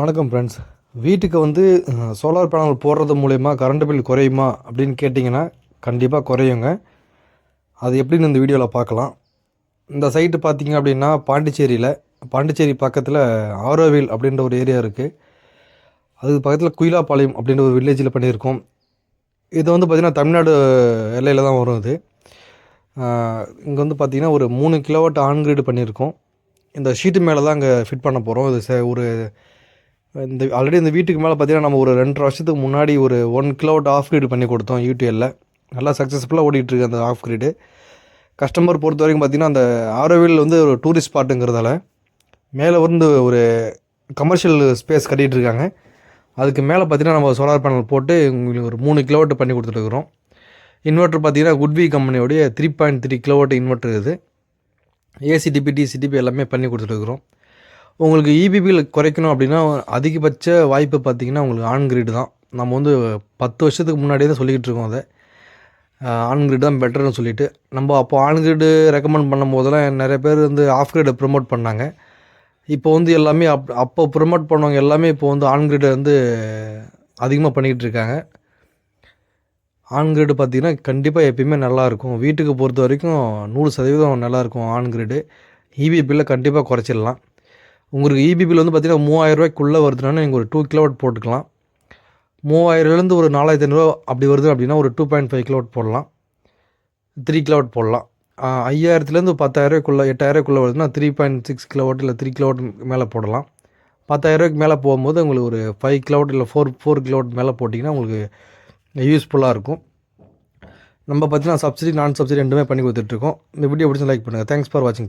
வணக்கம் ஃப்ரெண்ட்ஸ் வீட்டுக்கு வந்து சோலார் பேனல் போடுறது மூலயமா கரண்ட் பில் குறையுமா அப்படின்னு கேட்டிங்கன்னா கண்டிப்பாக குறையுங்க. அது எப்படின்னு இந்த வீடியோவில் பார்க்கலாம். இந்த சைட்டு பார்த்தீங்க அப்படின்னா பாண்டிச்சேரியில் பாண்டிச்சேரி பக்கத்தில் ஆரோவில் அப்படின்ற ஒரு ஏரியா இருக்குது அதுக்கு பக்கத்தில் குயிலாப்பாளையம் அப்படின்ற ஒரு வில்லேஜில் பண்ணியிருக்கோம். இது வந்து பார்த்திங்கன்னா தமிழ்நாடு எல்லையில் தான் வரும் இது. இங்கே வந்து பார்த்திங்கன்னா ஒரு மூணு கிலோவாட் ஆன்கிரீடு பண்ணியிருக்கோம். இந்த ஷீட்டு மேலே தான் அங்கே ஃபிட் பண்ண போகிறோம் இது ச ஒரு இந்த ஆல்ரெடி இந்த வீட்டுக்கு மேலே பார்த்தீங்கன்னா நம்ம ஒரு ரெண்டரை வருஷத்துக்கு முன்னாடி ஒரு ஒன் கிலோவாட் ஆஃப் கிரீடு பண்ணி கொடுத்தோம் யூடிஎல்ல நல்லா சக்ஸஸ்ஃபுல்லாக ஓடிட்டுருக்கு அந்த ஆஃப் கிரீடு கஸ்டமர் பொறுத்த வரைக்கும் பார்த்திங்கன்னா அந்த ஆரோவில் வந்து ஒரு டூரிஸ்ட் ஸ்பாட்டுங்கிறதால மேலே வந்து ஒரு கமர்ஷியல் ஸ்பேஸ் கட்டிகிட்டு இருக்காங்க. அதுக்கு மேலே பார்த்தீங்கன்னா நம்ம சோலார் பேனல் போட்டு உங்களுக்கு ஒரு மூணு கிலோவாட் பண்ணி கொடுத்துருக்குறோம் இன்வெர்ட்டர் பார்த்தீங்கன்னா குட்வி கம்பெனியோடைய three point three kilowatt inverter இது. ஏசிடிபி டிசிடிபி எல்லாமே பண்ணி கொடுத்துருக்குறோம் உங்களுக்கு இபிபியில் குறைக்கணும் அப்படின்னா அதிகபட்ச வாய்ப்பு பார்த்தீங்கன்னா உங்களுக்கு ஆன் கிரிட் தான். நம்ம வந்து பத்து வருஷத்துக்கு முன்னாடியே தான் சொல்லிக்கிட்டு இருக்கோம் அதை. ஆன் கிரிட் தான் பெட்டர்னு சொல்லிட்டு. நம்ம அப்போ ஆன் கிரிடு ரெக்கமெண்ட் பண்ணும் போதெல்லாம் நிறைய பேர் வந்து ஆஃப் கிரீடை ப்ரொமோட் பண்ணாங்க. இப்போ வந்து எல்லாமே அப் அப்போ ப்ரொமோட் பண்ணவங்க எல்லாமே இப்போ வந்து ஆன் கிரிடை வந்து அதிகமாக பண்ணிக்கிட்டு இருக்காங்க. ஆன் கிரிடு பார்த்திங்கன்னா கண்டிப்பாக எப்பயுமே நல்லாயிருக்கும் வீட்டுக்கு பொறுத்த வரைக்கும் நூறு சதவீதம் நல்லாயிருக்கும் ஆன் கிரிடு இபி கண்டிப்பாக குறைச்சிடலாம். உங்களுக்கு இபி பில் வந்து பார்த்திங்கன்னா மூவாயிரரூவாய்க்குள்ளே வருதுன்னா நீங்கள் ஒரு டூ கிலோவாட் போட்டுக்கலாம். மூவாயிரம்லேருந்து ஒரு நாலாயிரத்தி ஐநூறுரூவா அப்படி வருது அப்படின்னா ஒரு டூ பாயிண்ட் ஃபைவ் கிலோவாட் போடலாம். த்ரீ கிலோவாட் போடலாம். ஐயாயிரத்துலேருந்து பத்தாயிரரூவாய்க்குள்ளே எட்டாயிரரூவாய்க்குள்ளே வருதுன்னா த்ரீ பாயிண்ட் சிக்ஸ் கிலோவாட் இல்லை த்ரீ கிலோவாட் மேலே போடலாம். பத்தாயிரரூவாய்க்கு மேலே போகும்போது உங்களுக்கு ஒரு ஃபைவ் கிலோவாட் இல்லை ஃபோர் ஃபோர் கிலோவாட் மேலே போட்டிங்கன்னா உங்களுக்கு யூஸ்ஃபுல்லாக இருக்கும். நம்ம பார்த்தீங்கன்னா சப்சிடி நான் சப்சிடி ரெண்டுமே பண்ணி கொடுத்துட்ருக்கோம் இந்த வீடியோ பிடிச்சி லைக் பண்ணுங்கள் தேங்க்ஸ் ஃபார் வாட்சிங்